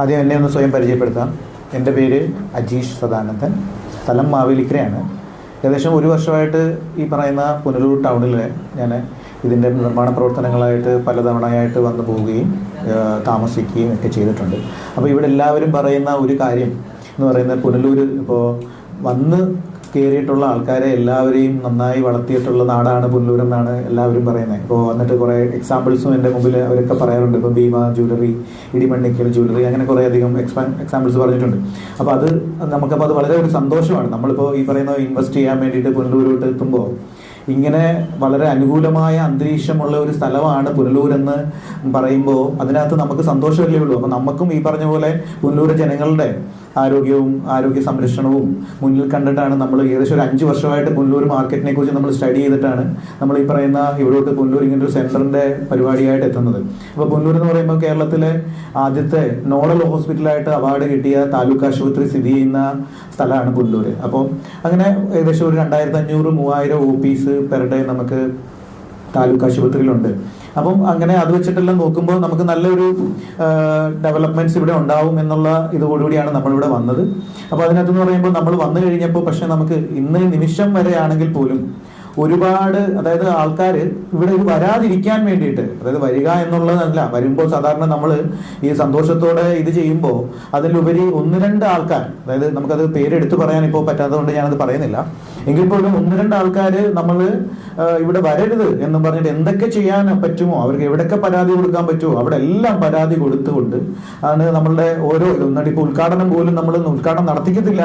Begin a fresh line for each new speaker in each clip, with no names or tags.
ആദ്യം എന്നെ ഒന്ന് സ്വയം പരിചയപ്പെടുത്താം. എന്റെ പേര് അജീഷ് സദാനന്ദൻ. സ്ഥലം മാവേലിക്കരയാണ്. ഏകദേശം ഒരു വർഷമായിട്ട് ഈ പറയുന്ന പുനലൂർ ടൗണിൽ ഞാൻ ഇതിന്റെ നിർമ്മാണ പ്രവർത്തനങ്ങളായിട്ട് പലതവണയായിട്ട് വന്നു പോവുകയും താമസിക്കുകയും ഒക്കെ ചെയ്തിട്ടുണ്ട്. അപ്പോൾ ഇവിടെ എല്ലാവരും പറയുന്ന ഒരു കാര്യം എന്ന് പറയുന്നത് പുനലൂർ ഇപ്പോൾ വന്ന് കയറിയിട്ടുള്ള ആൾക്കാരെ എല്ലാവരെയും നന്നായി വളർത്തിയിട്ടുള്ള നാടാണ് പുല്ലൂർ എന്നാണ് എല്ലാവരും പറയുന്നത്. ഇപ്പോൾ വന്നിട്ട് കുറേ എക്സാമ്പിൾസും എന്റെ മുമ്പിൽ അവരൊക്കെ പറയാറുണ്ട്. ഇപ്പോൾ ഭീമ ജ്വല്ലറി ഇടിമണ്ണിക്കൽ ജ്വല്ലറി അങ്ങനെ കുറേ അധികം എക്സ്പാ എക്സാമ്പിൾസ് പറഞ്ഞിട്ടുണ്ട്. അപ്പോൾ അത് നമുക്കപ്പോൾ അത് വളരെ ഒരു സന്തോഷമാണ്. നമ്മളിപ്പോൾ ഈ പറയുന്ന ഇൻവെസ്റ്റ് ചെയ്യാൻ വേണ്ടിയിട്ട് പുനലൂരോട്ട് എത്തുമ്പോൾ ഇങ്ങനെ വളരെ അനുകൂലമായ അന്തരീക്ഷമുള്ള ഒരു സ്ഥലമാണ് പുനലൂർ എന്ന് പറയുമ്പോൾ അതിനകത്ത് നമുക്ക് സന്തോഷമല്ലേ ഉള്ളൂ. അപ്പോൾ നമുക്കും ഈ പറഞ്ഞ പോലെ പുനലൂർ ജനങ്ങളുടെ ആരോഗ്യവും ആരോഗ്യ സംരക്ഷണവും മുന്നിൽ കണ്ടിട്ടാണ് നമ്മൾ ഏകദേശം ഒരു അഞ്ച് വർഷമായിട്ട് പുനലൂർ മാർക്കറ്റിനെ കുറിച്ച് നമ്മൾ സ്റ്റഡി ചെയ്തിട്ടാണ് നമ്മൾ ഈ പറയുന്ന ഇവിടോട്ട് പുനലൂർ ഇങ്ങനെ ഒരു സെന്ററിന്റെ പരിപാടിയായിട്ട് എത്തുന്നത്. അപ്പോൾ പുനലൂർ എന്ന് പറയുമ്പോൾ കേരളത്തിലെ ആദ്യത്തെ നോഡൽ ഹോസ്പിറ്റലായിട്ട് അവാർഡ് കിട്ടിയ താലൂക്ക് ആശുപത്രി സ്ഥിതി ചെയ്യുന്ന സ്ഥലമാണ് പുനലൂർ അപ്പോൾ അങ്ങനെ ഏകദേശം ഒരു രണ്ടായിരത്തി അഞ്ഞൂറ് മൂവായിരം ഒ പെർ ഡേ നമുക്ക് താലൂക്ക് ആശുപത്രിയിലുണ്ട്. അപ്പം അങ്ങനെ അത് വെച്ചിട്ടെല്ലാം നോക്കുമ്പോൾ നമുക്ക് നല്ലൊരു ഡെവലപ്മെന്റ്സ് ഇവിടെ ഉണ്ടാവും എന്നുള്ള ഇതോടുകൂടിയാണ് നമ്മളിവിടെ വന്നത്. അപ്പോൾ അതിനകത്തെന്ന് പറയുമ്പോൾ നമ്മൾ വന്നു കഴിഞ്ഞപ്പോൾ പക്ഷെ നമുക്ക് ഇന്ന് നിമിഷം വരെ ആണെങ്കിൽ പോലും ഒരുപാട് അതായത് ആൾക്കാർ ഇവിടെ വരാതിരിക്കാൻ വേണ്ടിയിട്ട് അതായത് വരിക എന്നുള്ളതല്ല വരുമ്പോൾ സാധാരണ നമ്മൾ ഈ സന്തോഷത്തോടെ ഇത് ചെയ്യുമ്പോൾ അതിലുപരി ഒന്ന് രണ്ട് ആൾക്കാർ അതായത് നമുക്കത് പേരെടുത്ത് പറയാൻ ഇപ്പോൾ പറ്റാത്തതുകൊണ്ട് ഞാനത് പറയുന്നില്ല. എങ്കിൽ പോലും ഒന്ന് രണ്ട് ആൾക്കാർ നമ്മൾ ഇവിടെ വരരുത് എന്ന് പറഞ്ഞിട്ട് എന്തൊക്കെ ചെയ്യാൻ പറ്റുമോ അവർക്ക് എവിടെയൊക്കെ പരാതി കൊടുക്കാൻ പറ്റുമോ അവിടെ എല്ലാം പരാതി കൊടുത്തുകൊണ്ട് ആണ് നമ്മളുടെ ഓരോ എന്നിട്ട് ഇപ്പോൾ ഉദ്ഘാടനം പോലും നമ്മൾ ഉദ്ഘാടനം നടത്തിക്കത്തില്ല.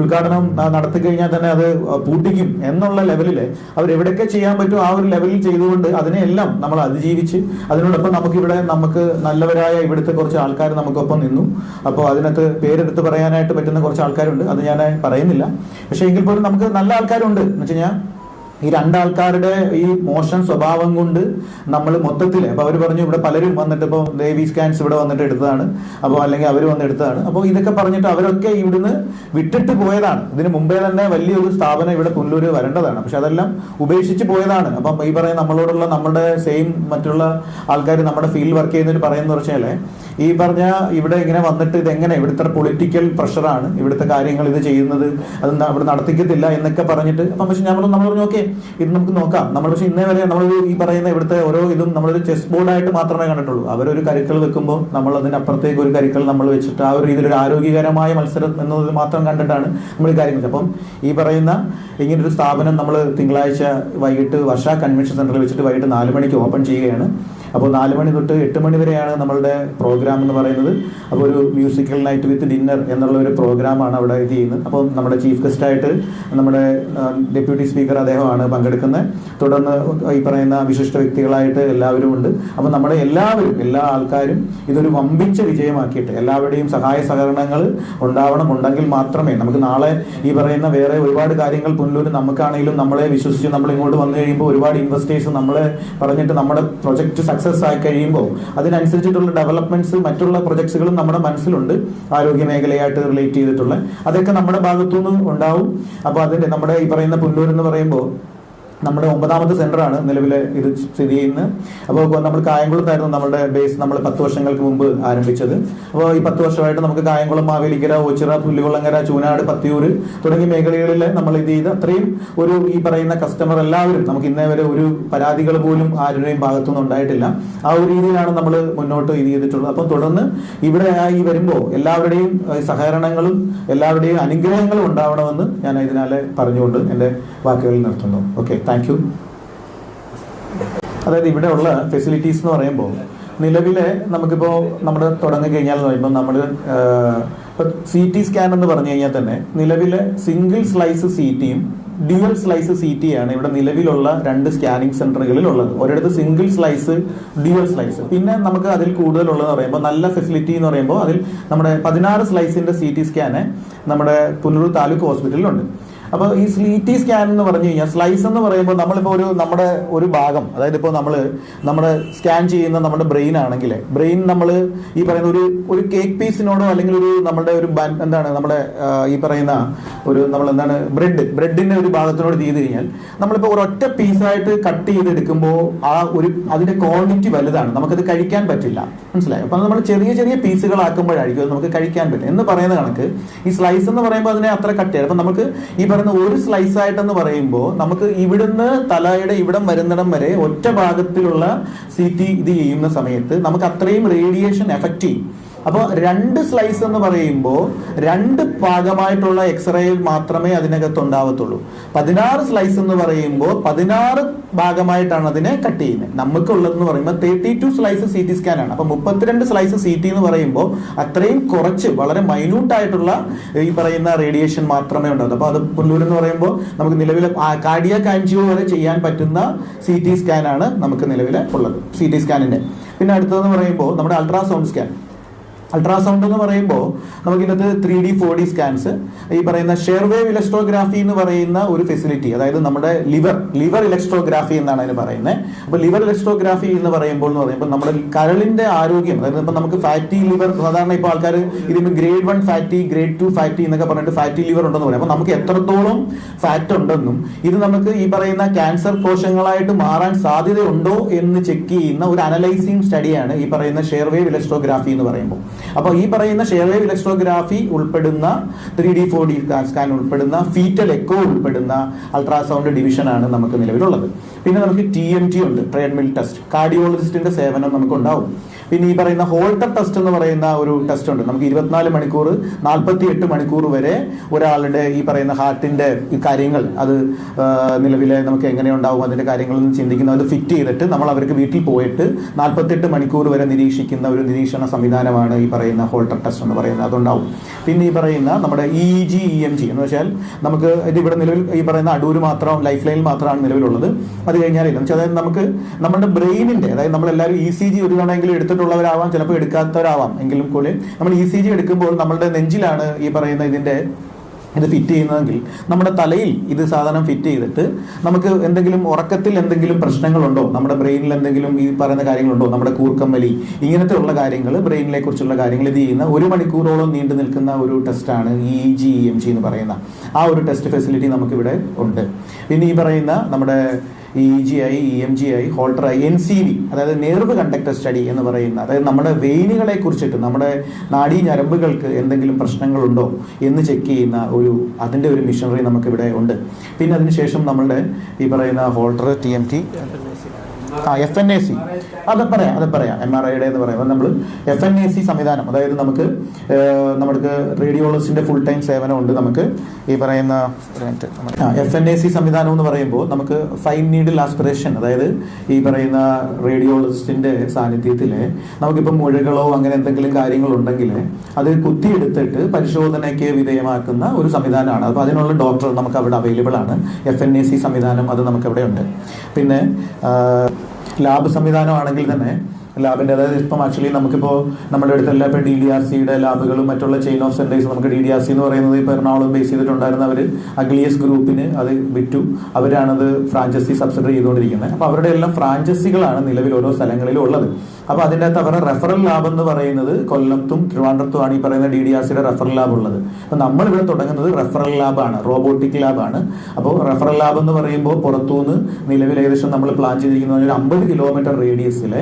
ഉദ്ഘാടനം നടത്തി കഴിഞ്ഞാൽ തന്നെ അത് പൂട്ടിക്കും എന്നുള്ള ലെവലിൽ അവർ എവിടെയൊക്കെ ചെയ്യാൻ പറ്റുമോ ആ ഒരു ലെവലിൽ ചെയ്തുകൊണ്ട് അതിനെല്ലാം നമ്മൾ അതിജീവിച്ച് അതിനോടൊപ്പം നമുക്ക് ഇവിടെ നമുക്ക് നല്ലവരായ ഇവിടുത്തെ കുറച്ച് ആൾക്കാർ നമുക്കൊപ്പം നിന്നു. അപ്പോൾ അതിനകത്ത് പേരെടുത്ത് പറയാനായിട്ട് പറ്റുന്ന കുറച്ച് ആൾക്കാരുണ്ട്. അത് ഞാൻ പറയുന്നില്ല. പക്ഷേ എങ്കിൽ പോലും നമുക്ക് നല്ല ആൾക്കാരുണ്ട് എന്ന് വെച്ച് ഈ രണ്ടാൾക്കാരുടെ ഈ മോശം സ്വഭാവം കൊണ്ട് നമ്മൾ മൊത്തത്തിൽ അപ്പോൾ അവർ പറഞ്ഞു ഇവിടെ പലരും വന്നിട്ട് ഇപ്പോൾ ദേവി സ്കാൻസ് ഇവിടെ വന്നിട്ട് എടുത്തതാണ്. അപ്പോൾ അല്ലെങ്കിൽ അവർ വന്ന് എടുത്തതാണ്. അപ്പോൾ ഇതൊക്കെ പറഞ്ഞിട്ട് അവരൊക്കെ ഇവിടുന്ന് വിട്ടിട്ട് പോയതാണ്. ഇതിന് മുമ്പേ തന്നെ വലിയൊരു സ്ഥാപനം ഇവിടെ പുല്ലൂർ വരേണ്ടതാണ്. പക്ഷെ അതെല്ലാം ഉപേക്ഷിച്ച് പോയതാണ്. അപ്പം ഈ പറയുന്ന നമ്മളോടുള്ള നമ്മുടെ സെയിം മറ്റുള്ള ആൾക്കാർ നമ്മുടെ ഫീൽഡ് വർക്ക് ചെയ്യുന്നവർ പറയുന്ന വെച്ചാൽ ഈ പറഞ്ഞ ഇവിടെ ഇങ്ങനെ വന്നിട്ട് ഇതെങ്ങനെ? ഇവിടുത്തെ പൊളിറ്റിക്കൽ പ്രഷറാണ് ഇവിടുത്തെ കാര്യങ്ങൾ ഇത് ചെയ്യുന്നത് അത് അവിടെ നടത്തിക്കത്തില്ല എന്നൊക്കെ പറഞ്ഞിട്ട് അപ്പം പക്ഷെ നമ്മൾ നമ്മൾ പറഞ്ഞു ഓക്കെ ഇത് നമുക്ക് നോക്കാം. നമ്മൾ പക്ഷെ ഇന്നേ വരെ നമ്മൾ ഈ പറയുന്ന ഇവിടുത്തെ ഓരോ ഇതും നമ്മളൊരു ചെസ് ബോർഡായിട്ട് മാത്രമേ കണ്ടിട്ടുള്ളൂ. അവരൊരു കരുക്കൾ വെക്കുമ്പോൾ നമ്മൾ അതിനപ്പുറത്തേക്ക് ഒരു കരുക്കൾ നമ്മൾ വെച്ചിട്ട് ആ ഒരു രീതിയിൽ ഒരു ആരോഗ്യകരമായ മത്സരം എന്നത് മാത്രം കണ്ടിട്ടാണ് നമ്മൾ ഈ കാര്യങ്ങൾ അപ്പം ഈ പറയുന്ന ഇങ്ങനൊരു സ്ഥാപനം നമ്മൾ തിങ്കളാഴ്ച വൈകിട്ട് വർഷ കൺവെൻഷൻ സെന്ററിൽ വെച്ചിട്ട് വൈകിട്ട് നാല് മണിക്ക് ഓപ്പൺ ചെയ്യുകയാണ്. അപ്പോൾ നാല് മണി തൊട്ട് എട്ട് മണി വരെയാണ് നമ്മളുടെ പ്രോഗ്രാം എന്ന് പറയുന്നത്. അപ്പോൾ ഒരു മ്യൂസിക്കൽ നൈറ്റ് വിത്ത് ഡിന്നർ എന്നുള്ള ഒരു പ്രോഗ്രാമാണ് അവിടെ ചെയ്യുന്നത്. അപ്പോൾ നമ്മുടെ ചീഫ് ഗസ്റ്റായിട്ട് നമ്മുടെ ഡെപ്യൂട്ടി സ്പീക്കർ അദ്ദേഹമാണ് പങ്കെടുക്കുന്നത്. തുടർന്ന് ഈ പറയുന്ന വിശിഷ്ട വ്യക്തികളായിട്ട് എല്ലാവരും ഉണ്ട്. അപ്പോൾ നമ്മുടെ എല്ലാവരും എല്ലാ ആൾക്കാരും ഇതൊരു വമ്പിച്ച വിജയമാക്കിയിട്ട് എല്ലാവരുടെയും സഹായ സഹകരണങ്ങൾ ഉണ്ടാവണം ഉണ്ടെങ്കിൽ മാത്രമേ നമുക്ക് നാളെ ഈ പറയുന്ന വേറെ ഒരുപാട് കാര്യങ്ങൾ പുനലൂർ നമുക്കാണെങ്കിലും നമ്മളെ വിശ്വസിച്ച് നമ്മൾ ഇങ്ങോട്ട് വന്നു കഴിയുമ്പോൾ ഒരുപാട് ഇൻവെസ്റ്റേഴ്സ് നമ്മളെ പറഞ്ഞിട്ട് നമ്മുടെ പ്രൊജക്ട് സക്സസ് ആയി കഴിയുമ്പോൾ അതിനനുസരിച്ചിട്ടുള്ള ഡെവലപ്മെന്റ്സ് മറ്റുള്ള പ്രൊജക്ട്സുകളും നമ്മുടെ മനസ്സിലുണ്ട്. ആരോഗ്യ മേഖലയായിട്ട് റിലേറ്റ് ചെയ്തിട്ടുള്ള. അതൊക്കെ നമ്മുടെ ഭാഗത്തുനിന്ന് ഉണ്ടാവും. അപ്പോൾ അതിന്റെ നമ്മുടെ ഈ പറയുന്ന പുല്ലൂർ എന്ന് പറയുമ്പോൾ നമ്മുടെ ഒമ്പതാമത്തെ സെന്ററാണ് നിലവിൽ ഇത് സ്ഥിതി ചെയ്യുന്നത്. അപ്പോൾ നമ്മൾ കായംകുളത്തായിരുന്നു നമ്മുടെ ബേസ് നമ്മൾ പത്ത് വർഷങ്ങൾക്ക് മുമ്പ് ആരംഭിച്ചത്. അപ്പോൾ ഈ പത്ത് വർഷമായിട്ട് നമുക്ക് കായംകുളം മാവേലിക്കര ഓച്ചിറ പുല്ലുകുളങ്ങര ചൂനാട് പത്തിയൂര് തുടങ്ങിയ മേഖലകളിൽ നമ്മൾ ഇത് ചെയ്ത് അത്രയും ഒരു ഈ പറയുന്ന കസ്റ്റമർ എല്ലാവരും നമുക്ക് ഇന്നേ വരെ ഒരു പരാതികൾ പോലും ആരുടെയും ഭാഗത്തുനിന്ന് ഉണ്ടായിട്ടില്ല. ആ ഒരു രീതിയിലാണ് നമ്മൾ മുന്നോട്ട് ഇത് ചെയ്തിട്ടുള്ളത്. അപ്പം തുടർന്ന് ഇവിടെ ഈ വരുമ്പോൾ എല്ലാവരുടെയും സഹകരണങ്ങളും എല്ലാവരുടെയും അനുഗ്രഹങ്ങളും ഉണ്ടാവണമെന്ന് ഞാൻ ഇതിനാലെ പറഞ്ഞുകൊണ്ട് എന്റെ വാക്കുകളിൽ നിർത്തുന്നു. ഓക്കെ താങ്ക് യു അതായത് ഇവിടെയുള്ള ഫെസിലിറ്റീസ് എന്ന് പറയുമ്പോൾ നിലവിലെ നമുക്കിപ്പോൾ നമ്മൾ തുടങ്ങി കഴിഞ്ഞാൽ എന്ന് പറയുമ്പോൾ നമ്മൾ സി ടി സ്കാൻ എന്ന് പറഞ്ഞു കഴിഞ്ഞാൽ തന്നെ നിലവിലെ സിംഗിൾ സ്ലൈസ് സി ടിയും ഡ്യുവൽ സ്ലൈസ് സി ടി ആണ് ഇവിടെ നിലവിലുള്ള രണ്ട് സ്കാനിങ് സെന്ററുകളിൽ ഉള്ളത്. ഒരിടത്ത് സിംഗിൾ സ്ലൈസ് ഡ്യുവൽ സ്ലൈസ് പിന്നെ നമുക്ക് അതിൽ കൂടുതലുള്ളതെന്ന് പറയുമ്പോൾ നല്ല ഫെസിലിറ്റി എന്ന് പറയുമ്പോൾ അതിൽ നമ്മുടെ പതിനാറ് സ്ലൈസിന്റെ സി ടി സ്കാന് നമ്മുടെ പുനലൂർ താലൂക്ക് ഹോസ്പിറ്റലിലുണ്ട് അപ്പോൾ ഈ സ്ലീറ്റി സ്കാൻ എന്ന് പറഞ്ഞു കഴിഞ്ഞാൽ സ്ലൈസ് എന്ന് പറയുമ്പോൾ നമ്മളിപ്പോൾ ഒരു നമ്മുടെ ഒരു ഭാഗം അതായത് ഇപ്പോൾ നമ്മൾ നമ്മുടെ സ്കാൻ ചെയ്യുന്ന നമ്മുടെ ബ്രെയിൻ ആണെങ്കിൽ ബ്രെയിൻ നമ്മൾ ഈ പറയുന്ന ഒരു ഒരു കേക്ക് പീസിനോടോ അല്ലെങ്കിൽ ഒരു നമ്മുടെ ഒരു എന്താണ് നമ്മുടെ ഈ പറയുന്ന ഒരു നമ്മൾ എന്താണ് ബ്രെഡ് ബ്രെഡിന്റെ ഒരു ഭാഗത്തിനോട് ചെയ്ത് കഴിഞ്ഞാൽ നമ്മളിപ്പോൾ ഒരൊറ്റ പീസായിട്ട് കട്ട് ചെയ്തെടുക്കുമ്പോൾ ആ ഒരു അതിന്റെ ക്വാണ്ടിറ്റി വലുതാണ്. നമുക്കത് കഴിക്കാൻ പറ്റില്ല. മനസ്സിലായോ? അപ്പോൾ നമ്മൾ ചെറിയ ചെറിയ പീസുകളാക്കുമ്പോഴായിരിക്കും അത് നമുക്ക് കഴിക്കാൻ പറ്റും. എന്ന് പറയുന്ന കണക്ക് ഈ സ്ലൈസ് എന്ന് പറയുമ്പോൾ അതിനെ അത്ര കട്ട് ചെയ്യാം അപ്പൊ നമുക്ക് ഈ പറയുന്ന ഒരു സ്ലൈസ് ആയിട്ടെന്ന് പറയുമ്പോൾ നമുക്ക് ഇവിടുന്ന് തലയുടെ ഇവിടം വരുന്നിടം വരെ ഒറ്റ ഭാഗത്തിലുള്ള സി ടി ഇത് ചെയ്യുന്ന സമയത്ത് നമുക്ക് അത്രയും റേഡിയേഷൻ എഫക്റ്റ് ചെയ്യും. അപ്പോൾ രണ്ട് സ്ലൈസ് എന്ന് പറയുമ്പോൾ രണ്ട് ഭാഗമായിട്ടുള്ള എക്സ്റേ മാത്രമേ അതിനകത്ത് ഉണ്ടാവത്തുള്ളൂ പതിനാറ് സ്ലൈസ് എന്ന് പറയുമ്പോൾ പതിനാറ് ഭാഗമായിട്ടാണ് അതിനെ കട്ട് ചെയ്യുന്നത്. നമുക്കുള്ളതെന്ന് പറയുമ്പോൾ thirty two slice C T ആണ്. അപ്പൊ മുപ്പത്തിരണ്ട് സ്ലൈസ് സി ടി എന്ന് പറയുമ്പോൾ അത്രയും കുറച്ച് വളരെ മൈന്യൂട്ടായിട്ടുള്ള ഈ പറയുന്ന റേഡിയേഷൻ മാത്രമേ ഉണ്ടാവൂ അപ്പൊ അത് പുല്ലൂർ എന്ന് പറയുമ്പോൾ നമുക്ക് നിലവിലെ കാഡിയ കാഞ്ചിയോ വരെ ചെയ്യാൻ പറ്റുന്ന സി ടി ആണ് നമുക്ക് നിലവിലെ ഉള്ളത്. സി ടി സ്കാനിന്റെ പിന്നെ അടുത്തതെന്ന് പറയുമ്പോൾ നമ്മുടെ അൾട്രാസൗണ്ട് സ്കാൻ അൾട്രാസൗണ്ട് എന്ന് പറയുമ്പോൾ നമുക്കിതിനകത്ത് three D four D scans ഈ പറയുന്ന ഷെയർവേവ് ഇലക്ട്രോഗ്രാഫി എന്ന് പറയുന്ന ഒരു ഫെസിലിറ്റി അതായത് നമ്മുടെ ലിവർ ലിവർ ഇലക്ട്രോഗ്രാഫി എന്നാണ് അതിന് പറയുന്നത് അപ്പോൾ ലിവർ ഇലക്ട്രോഗ്രാഫി എന്ന് പറയുമ്പോൾ എന്ന് പറയുമ്പോൾ നമ്മുടെ കരളിന്റെ ആരോഗ്യം അതായത് ഇപ്പം നമുക്ക് ഫാറ്റി ലിവർ സാധാരണ ഇപ്പോൾ ആൾക്കാർ ഇതിപ്പോൾ grade one fatty grade two fatty എന്നൊക്കെ പറഞ്ഞിട്ട് ഫാറ്റി ലിവർ ഉണ്ടെന്ന് പറയും. അപ്പോൾ നമുക്ക് എത്രത്തോളം ഫാറ്റ് ഉണ്ടെന്നും ഇത് നമുക്ക് ഈ പറയുന്ന ക്യാൻസർ കോശങ്ങളായിട്ട് മാറാൻ സാധ്യതയുണ്ടോ എന്ന് ചെക്ക് ചെയ്യുന്ന ഒരു അനലൈസിങ് സ്റ്റഡിയാണ് ഈ പറയുന്ന ഷെയർവേവ് ഇലക്ട്രോഗ്രാഫി എന്ന് പറയുമ്പോൾ. അപ്പോൾ ഈ പറയുന്ന ഷെയർവേവ് ഇലക്ട്രോഗ്രാഫി ഉൾപ്പെടുന്ന three D four D scan ഉൾപ്പെടുന്ന ഫീറ്റൽ എക്കോ ഉൾപ്പെടുന്ന അൾട്രാസൗണ്ട് ഡിവിഷനാണ് നമുക്ക് നിലവിലുള്ളത്. പിന്നെ നമുക്ക് ടി എം ടി ഉണ്ട് ട്രേഡ്മിൽ ടെസ്റ്റ് കാർഡിയോളജിസ്റ്റിന്റെ സേവനം നമുക്ക് ഉണ്ടാവും പിന്നെ ഈ പറയുന്ന ഹോൾട്ടർ ടെസ്റ്റ് എന്ന് പറയുന്ന ഒരു ടെസ്റ്റ് ഉണ്ട്. നമുക്ക് ഇരുപത്തിനാല് മണിക്കൂർ നാൽപ്പത്തി എട്ട് മണിക്കൂർ വരെ ഒരാളുടെ ഈ പറയുന്ന ഹാർട്ടിന്റെ കാര്യങ്ങൾ അത് നിലവിലെ നമുക്ക് എങ്ങനെ ഉണ്ടാവും അതിന്റെ കാര്യങ്ങളൊന്നും ചിന്തിക്കുന്ന അത് ഫിറ്റ് ചെയ്തിട്ട് നമ്മൾ അവർക്ക് വീട്ടിൽ പോയിട്ട് നാൽപ്പത്തെട്ട് മണിക്കൂർ വരെ നിരീക്ഷിക്കുന്ന ഒരു നിരീക്ഷണ സംവിധാനമാണ് ഈ പറയുന്ന ഹോൾട്ടർ ടെസ്റ്റ് എന്ന് പറയുന്നത്. അതുണ്ടാവും. പിന്നെ ഈ പറയുന്ന നമ്മുടെ E G E M G എന്ന് വെച്ചാൽ നമുക്ക് ഇത് ഇവിടെ നിലവിൽ ഈ പറയുന്ന അടൂര് മാത്രം ലൈഫ് ലൈനിൽ മാത്രമാണ് നിലവിലുള്ളത്. അത് കഴിഞ്ഞാൽ അതായത് നമുക്ക് നമ്മുടെ ബ്രെയിനിന്റെ അതായത് നമ്മളെല്ലാവരും ഇ സി ജി ഒരു തവണയെങ്കിലും എടുത്തിട്ടുള്ളവരാവാം ചിലപ്പോൾ എടുക്കാത്തവരാവാം. എങ്കിലും കൂടി നമ്മൾ ഇ സി ജി എടുക്കുമ്പോൾ നമ്മളുടെ നെഞ്ചിലാണ് ഈ പറയുന്ന ഇതിന്റെ ഇത് ഫിറ്റ് ചെയ്യുന്നതെങ്കിൽ നമ്മുടെ തലയിൽ ഇത് സാധനം ഫിറ്റ് ചെയ്തിട്ട് നമുക്ക് എന്തെങ്കിലും ഉറക്കത്തിൽ എന്തെങ്കിലും പ്രശ്നങ്ങളുണ്ടോ നമ്മുടെ ബ്രെയിനിൽ എന്തെങ്കിലും ഈ പറയുന്ന കാര്യങ്ങളുണ്ടോ നമ്മുടെ കൂർക്കമ്മലി ഇങ്ങനത്തെ ഉള്ള കാര്യങ്ങൾ ബ്രെയിനിലെ കുറിച്ചുള്ള കാര്യങ്ങൾ ഇത് ചെയ്യുന്ന ഒരു മണിക്കൂറോളം നീണ്ടു നിൽക്കുന്ന ഒരു ടെസ്റ്റാണ് ഇ ജി എം ജി എന്ന് പറയുന്ന ആ ഒരു ടെസ്റ്റ് ഫെസിലിറ്റി നമുക്കിവിടെ ഉണ്ട്. പിന്നെ ഈ പറയുന്ന നമ്മുടെ E G I E M G I Holter I N C V അതായത് നേർവ് കണ്ടക്ടർ സ്റ്റഡി എന്ന് പറയുന്ന അതായത് നമ്മുടെ വെയിനുകളെ കുറിച്ചിട്ട് നമ്മുടെ നാഡീ ഞരമ്പുകൾക്ക് എന്തെങ്കിലും പ്രശ്നങ്ങളുണ്ടോ എന്ന് ചെക്ക് ചെയ്യുന്ന ഒരു അതിന്റെ ഒരു മിഷനറി നമുക്കിവിടെ ഉണ്ട്. പിന്നെ അതിനുശേഷം നമ്മളുടെ ഈ പറയുന്ന ഹോൾട്ടർ ടി എം ടി ആ എഫ് എൻ എ സി അത് പറയാം അത് പറയാം. എം ആർ ഐയുടെ എന്ന് പറയുമ്പോൾ നമ്മൾ എഫ് എൻ എ സി സംവിധാനം. അതായത് നമുക്ക് നമുക്ക് റേഡിയോളജിസ്റ്റിന്റെ ഫുൾ ടൈം സേവനം ഉണ്ട് നമുക്ക് ഈ പറയുന്ന എഫ് എൻ എ സി സംവിധാനം എന്ന് പറയുമ്പോൾ നമുക്ക് ഫൈൻ നീഡിൽ ആസ്പിറേഷൻ അതായത് ഈ പറയുന്ന റേഡിയോളജിസ്റ്റിന്റെ സാന്നിധ്യത്തിൽ നമുക്കിപ്പോൾ മുഴകളോ അങ്ങനെ എന്തെങ്കിലും കാര്യങ്ങളുണ്ടെങ്കിൽ അത് കുത്തിയെടുത്തിട്ട് പരിശോധനയ്ക്ക് വിധേയമാക്കുന്ന ഒരു സംവിധാനമാണ്. അപ്പോൾ അതിനുള്ള ഡോക്ടർ നമുക്ക് അവിടെ അവൈലബിൾ ആണ്. എഫ് എൻ എ സി സംവിധാനം അത് നമുക്ക് അവിടെ ഉണ്ട് പിന്നെ ലാബ് സംവിധാനമാണെങ്കിൽ തന്നെ ലാബിന്റെ അതായത് ഇപ്പം ആക്ച്വലി നമുക്കിപ്പോൾ നമ്മുടെ അടുത്തെല്ലാം ഇപ്പോൾ ഡി ഡി ആർ സിയുടെ ലാബുകളും മറ്റുള്ള ചെയിൻ ഓഫ് സെന്റേഴ്സ് നമുക്ക് ഡി ഡി ആർ സി എന്ന് പറയുന്നത് ഇപ്പോൾ എറണാകുളം ബേസ് ചെയ്തിട്ടുണ്ടായിരുന്ന അവർ അഗ്ലിയസ് ഗ്രൂപ്പിന് അത് വിറ്റു. അവരാണത് ഫ്രാഞ്ചൈസി സബ്സിഡറി ചെയ്തുകൊണ്ടിരിക്കുന്നത്. അപ്പോൾ അവരുടെ എല്ലാം ഫ്രാഞ്ചൈസികളാണ് നിലവിൽ ഓരോ സ്ഥലങ്ങളിലും ഉള്ളത്. അപ്പോൾ അതിന്റെ അകത്ത് അവരുടെ റെഫറൽ ലാബ് എന്ന് പറയുന്നത് കൊല്ലത്തും ട്രിവാൻഡ്രത്തുമാണ് ഈ പറയുന്ന ഡി ഡി ആർ സിയുടെ റെഫറൽ ലാബ് ഉള്ളത് അപ്പോൾ നമ്മൾ ഇവിടെ തുടങ്ങുന്നത് റെഫറൽ ലാബാണ് റോബോട്ടിക് ലാബാണ് അപ്പോൾ റെഫറൽ ലാബ് എന്ന് പറയുമ്പോൾ പുറത്തുനിന്ന് നിലവിൽ ഏകദേശം നമ്മൾ പ്ലാൻ ചെയ്തിരിക്കുന്ന ഒരു അമ്പത് കിലോമീറ്റർ റേഡിയസിൽ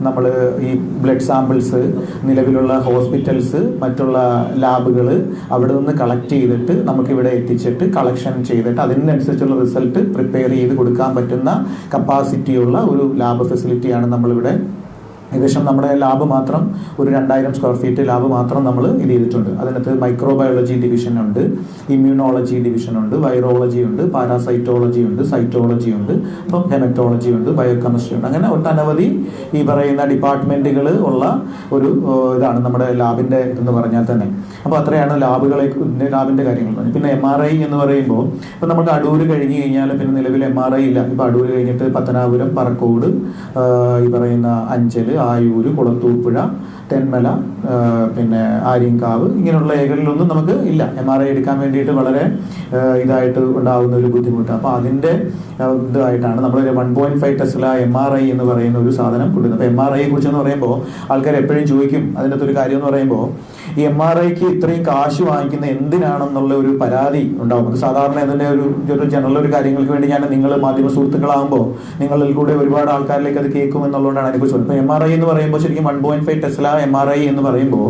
നമ്മൾ ഈ ബ്ലഡ് സാമ്പിൾസ് നിലവിലുള്ള ഹോസ്പിറ്റൽസ് മറ്റുള്ള ലാബുകൾ അവിടെ നിന്ന് കളക്ട് ചെയ്തിട്ട് നമുക്കിവിടെ എത്തിച്ചിട്ട് കളക്ഷൻ ചെയ്തിട്ട് അതിനനുസരിച്ചുള്ള റിസൾട്ട് പ്രിപ്പയർ ചെയ്ത് കൊടുക്കാൻ പറ്റുന്ന കപ്പാസിറ്റിയുള്ള ഒരു ലാബ് ഫെസിലിറ്റിയാണ് നമ്മളിവിടെ ഏകദേശം നമ്മുടെ ലാബ് മാത്രം ഒരു രണ്ടായിരം സ്ക്വയർ ഫീറ്റ് ലാബ് മാത്രം നമ്മൾ ഇത് ചെയ്തിട്ടുണ്ട്. അതിനകത്ത് മൈക്രോബയോളജി ഡിവിഷൻ ഉണ്ട് ഇമ്മ്യൂണോളജി ഡിവിഷൻ ഉണ്ട് വൈറോളജി ഉണ്ട് പാരാസൈറ്റോളജി ഉണ്ട് സൈറ്റോളജി ഉണ്ട് അപ്പം ഹെമറ്റോളജി ഉണ്ട് ബയോകെമിസ്ട്രി ഉണ്ട്. അങ്ങനെ ഒട്ടനവധി ഈ പറയുന്ന ഡിപ്പാർട്ട്മെന്റുകൾ ഉള്ള ഒരു ഇതാണ് നമ്മുടെ ലാബിന്റെ എന്ന് പറഞ്ഞാൽ തന്നെ. അപ്പോൾ അത്രയാണ് ലാബുകളെ ലാബിന്റെ കാര്യങ്ങൾ. പറഞ്ഞത് പിന്നെ എം ആർ ഐ എന്ന് പറയുമ്പോൾ ഇപ്പം നമുക്ക് അടൂർ കഴിഞ്ഞ് കഴിഞ്ഞാൽ പിന്നെ നിലവിൽ എം ആർ ഐ ഇല്ല. ഇപ്പം അടൂർ കഴിഞ്ഞിട്ട് പത്തനാപുരം പറക്കോട് ഈ പറയുന്ന അഞ്ചൽ ആയൂര് കുളത്തൂപ്പുഴ തെന്മല പിന്നെ ആര്യങ്കാവ് ഇങ്ങനെയുള്ള ഏരിയകളിലൊന്നും നമുക്ക് ഇല്ല. എം ആർ ഐ എടുക്കാൻ വേണ്ടിയിട്ട് വളരെ ഇതായിട്ട് ഉണ്ടാകുന്ന ഒരു ബുദ്ധിമുട്ട്. അപ്പോൾ അതിന്റെ ഇതായിട്ടാണ് നമ്മൾ one point five Tesla M R I എന്ന് പറയുന്ന ഒരു സാധനം കൊണ്ടുവരുന്നത്. അപ്പോൾ എം ആർ ഐയെ കുറിച്ചെന്ന് പറയുമ്പോൾ ആൾക്കാർ എപ്പോഴും ചോദിക്കും. അതിന്റെ അകത്തൊരു കാര്യം എന്ന് പറയുമ്പോൾ ഈ എം ആർ ഐക്ക് ഇത്രയും കാശ് വാങ്ങിക്കുന്ന എന്തിനാണെന്നുള്ള ഒരു പരാതി ഉണ്ടാവും. സാധാരണ ഇതിന്റെ ഒരു ജനറൽ ഒരു കാര്യങ്ങൾക്ക് വേണ്ടി ഞാൻ നിങ്ങൾ മാധ്യമ സുഹൃത്തുക്കളാകുമ്പോൾ നിങ്ങളിൽ കൂടെ ഒരുപാട് ആൾക്കാരിലേക്ക് അത് കേൾക്കും എന്നുള്ളതുകൊണ്ടാണ് അതിനെക്കുറിച്ച് ഇപ്പോൾ എം ആർ ഐ എന്ന് പറയുമ്പോൾ ശരിക്കും one point five Tesla M R I എന്ന് പറയുമ്പോൾ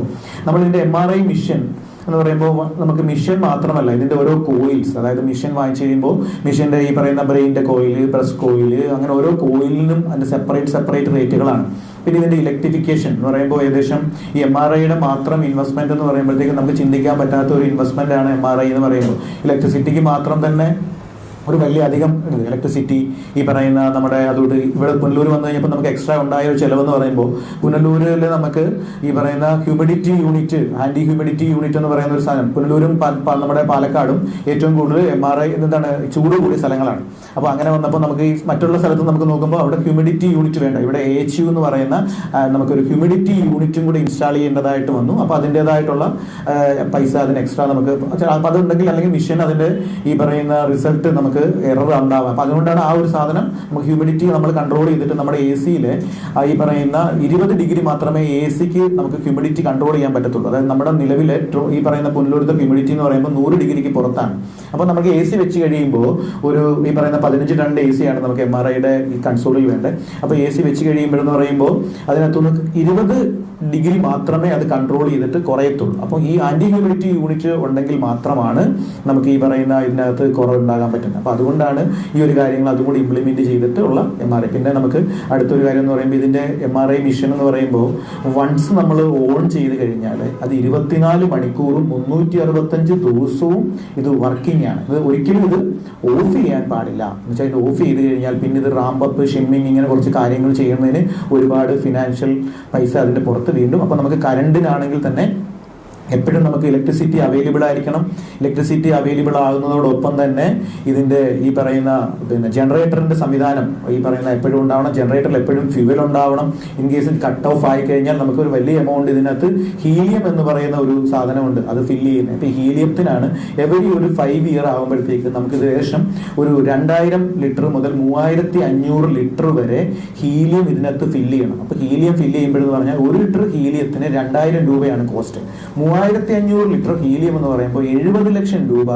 നമ്മൾ ഇതിന്റെ എം ആർ ഐ മിഷൻ എന്ന് പറയുമ്പോൾ നമുക്ക് മിഷൻ മാത്രമല്ല ഇതിന്റെ ഓരോ കോയിൽസ് അതായത് മിഷൻ വാങ്ങിച്ചു കഴിയുമ്പോൾ മിഷന്റെ ഈ പറയുന്ന ബ്രെയിന്റെ കോയിൽ ബ്രസ് കോയിൽ അങ്ങനെ ഓരോ കോയിലിനും അതിന്റെ സെപ്പറേറ്റ് സെപ്പറേറ്റ് റേറ്റുകളാണ് പിന്നെ ഇതിന്റെ ഇലക്ട്രിഫിക്കേഷൻ എന്ന് പറയുമ്പോൾ ഏകദേശം ഈ എം ആർ ഐയുടെ മാത്രം ഇൻവെസ്റ്റ്മെന്റ് എന്ന് പറയുമ്പോഴത്തേക്ക് നമുക്ക് ചിന്തിക്കാൻ പറ്റാത്ത ഒരു ഇൻവെസ്റ്റ്മെന്റ് ആണ് എം ആർ ഐ എന്ന് പറയുമ്പോൾ ഇലക്ട്രിസിറ്റിക്ക് മാത്രം തന്നെ ഒരു വലിയ അധികം ഇലക്ട്രിസിറ്റി ഈ പറയുന്ന നമ്മുടെ അതുകൊണ്ട് ഇവിടെ പുനലൂർ വന്നു കഴിഞ്ഞപ്പോൾ നമുക്ക് എക്സ്ട്രാ ഉണ്ടായ ഒരു ചിലവെന്ന് പറയുമ്പോൾ പുനലൂരിൽ നമുക്ക് ഈ പറയുന്ന humidity unit anti humidity unit എന്ന് പറയുന്ന ഒരു സാധനം. പുനലൂരും നമ്മുടെ പാലക്കാടും ഏറ്റവും കൂടുതൽ എം ആർ ഐ എന്താണ്? ചൂട് കൂടിയ സ്ഥലങ്ങളാണ്. അപ്പോൾ അങ്ങനെ വന്നപ്പോൾ നമുക്ക് ഈ മറ്റുള്ള സ്ഥലത്ത് നമുക്ക് നോക്കുമ്പോൾ അവിടെ ഹ്യൂമിഡിറ്റി യൂണിറ്റ് വേണ്ട. ഇവിടെ എ എച്ച് യു എന്ന് പറയുന്ന നമുക്കൊരു ഹ്യൂമിഡിറ്റി യൂണിറ്റും കൂടി ഇൻസ്റ്റാൾ ചെയ്യേണ്ടതായിട്ട് വന്നു. അപ്പോൾ അതിന്റെതായിട്ടുള്ള പൈസ അതിന് എക്സ്ട്രാ നമുക്ക് അപ്പോൾ അതുണ്ടെങ്കിൽ അല്ലെങ്കിൽ മിഷൻ അതിന്റെ ഈ പറയുന്ന റിസൾട്ട് നമുക്ക് എറർ ഉണ്ടാവാം. അപ്പം അതുകൊണ്ടാണ് ആ ഒരു സാധനം നമുക്ക് ഹ്യൂമിഡിറ്റി നമ്മൾ കൺട്രോൾ ചെയ്തിട്ട് നമ്മുടെ എ സിയിൽ ഈ പറയുന്ന ഇരുപത് ഡിഗ്രി മാത്രമേ എ സിക്ക് നമുക്ക് ഹ്യൂമിഡിറ്റി കൺട്രോൾ ചെയ്യാൻ പറ്റത്തുള്ളൂ. അതായത് നമ്മുടെ നിലവിലെ ഈ പറയുന്ന പുനലൂരത്തെ ഹ്യൂമിഡിറ്റി എന്ന് പറയുമ്പോൾ നൂറ് ഡിഗ്രിക്ക് പുറത്താണ്. അപ്പോൾ നമുക്ക് എ സി വെച്ച് കഴിയുമ്പോൾ ഒരു ഈ പറയുന്ന പതിനഞ്ച് ടൺ എ സി ആണ് നമുക്ക് എം ആർ ഐയുടെ ഈ കൺസോളിൽ വേണ്ടത്. അപ്പോൾ എ സി വെച്ച് കഴിയുമ്പോഴെന്ന് പറയുമ്പോൾ അതിനകത്തുനിന്ന് ഇരുപത് ഡിഗ്രി മാത്രമേ അത് കൺട്രോൾ ചെയ്തിട്ട് കുറയത്തുള്ളൂ. അപ്പോൾ ഈ ആന്റി ഹ്യൂമിഡിറ്റി യൂണിറ്റ് ഉണ്ടെങ്കിൽ മാത്രമാണ് നമുക്ക് ഈ പറയുന്ന ഇതിനകത്ത് കുറവുണ്ടാകാൻ പറ്റുന്നത്. അപ്പോൾ അതുകൊണ്ടാണ് ഈ ഒരു കാര്യങ്ങൾ അതും കൂടി ഇംപ്ലിമെന്റ് ചെയ്തിട്ട് ഉള്ള എം ആർ ഐ പിന്നെ നമുക്ക് അടുത്തൊരു കാര്യം എന്ന് പറയുമ്പോൾ ഇതിന്റെ എം ആർ ഐ മിഷൻ എന്ന് പറയുമ്പോൾ വൺസ് നമ്മൾ ഓൺ ചെയ്ത് കഴിഞ്ഞാൽ അത് ഇരുപത്തിനാല് മണിക്കൂറും മുന്നൂറ്റി അറുപത്തഞ്ച് ദിവസവും ഇത് വർക്കിംഗ് ആണ്. ഇത് ഒരിക്കലും ഇത് ഓഫ് ചെയ്യാൻ പാടില്ല. എന്ന് വെച്ചാൽ ഇത് ഓഫ് ചെയ്ത് കഴിഞ്ഞാൽ പിന്നെ ഇത് റാമ്പപ്പ് ഷിമ്മിങ് ഇങ്ങനെ കുറച്ച് കാര്യങ്ങൾ ചെയ്യുന്നതിന് ഒരുപാട് ഫിനാൻഷ്യൽ പൈസ അതിന്റെ പുറത്ത് വീണ്ടും അപ്പോൾ നമുക്ക് കറണ്ടിനാണെങ്കിൽ തന്നെ എപ്പോഴും നമുക്ക് ഇലക്ട്രിസിറ്റി അവൈലബിൾ ആയിരിക്കണം. ഇലക്ട്രിസിറ്റി അവൈലബിൾ ആകുന്നതോടൊപ്പം തന്നെ ഇതിന്റെ ഈ പറയുന്ന പിന്നെ ജനറേറ്ററിന്റെ സംവിധാനം ഈ പറയുന്ന എപ്പോഴും ഉണ്ടാവണം. ജനറേറ്ററിൽ എപ്പോഴും ഫ്യൂവൽ ഉണ്ടാവണം. ഇൻ കേസ് കട്ട് ഓഫ് ആയി കഴിഞ്ഞാൽ നമുക്ക് ഒരു വലിയ എമൗണ്ട് ഇതിനകത്ത് ഹീലിയം എന്ന് പറയുന്ന ഒരു സാധനമുണ്ട്. അത് ഫില്ല് ചെയ്യുന്നത്. ഇപ്പം ഹീലിയത്തിനാണ് എവരി ഒരു ഫൈവ് ഇയർ ആകുമ്പോഴത്തേക്ക് നമുക്ക് ഏകദേശം ഒരു രണ്ടായിരം ലിറ്റർ മുതൽ മൂവായിരത്തി അഞ്ഞൂറ് ലിറ്റർ വരെ ഹീലിയം ഇതിനകത്ത് ഫില്ല് ചെയ്യണം. അപ്പോൾ ഹീലിയം ഫില്ല് ചെയ്യുമ്പോഴെന്ന് പറഞ്ഞാൽ ഒരു ലിറ്റർ ഹീലിയത്തിന് രണ്ടായിരം രൂപയാണ് കോസ്റ്റ് മൂവായിരത്തി അഞ്ഞൂറ് ലിറ്റർ ഹീലിയം എന്ന് പറയുമ്പോൾ എഴുപത് ലക്ഷം രൂപ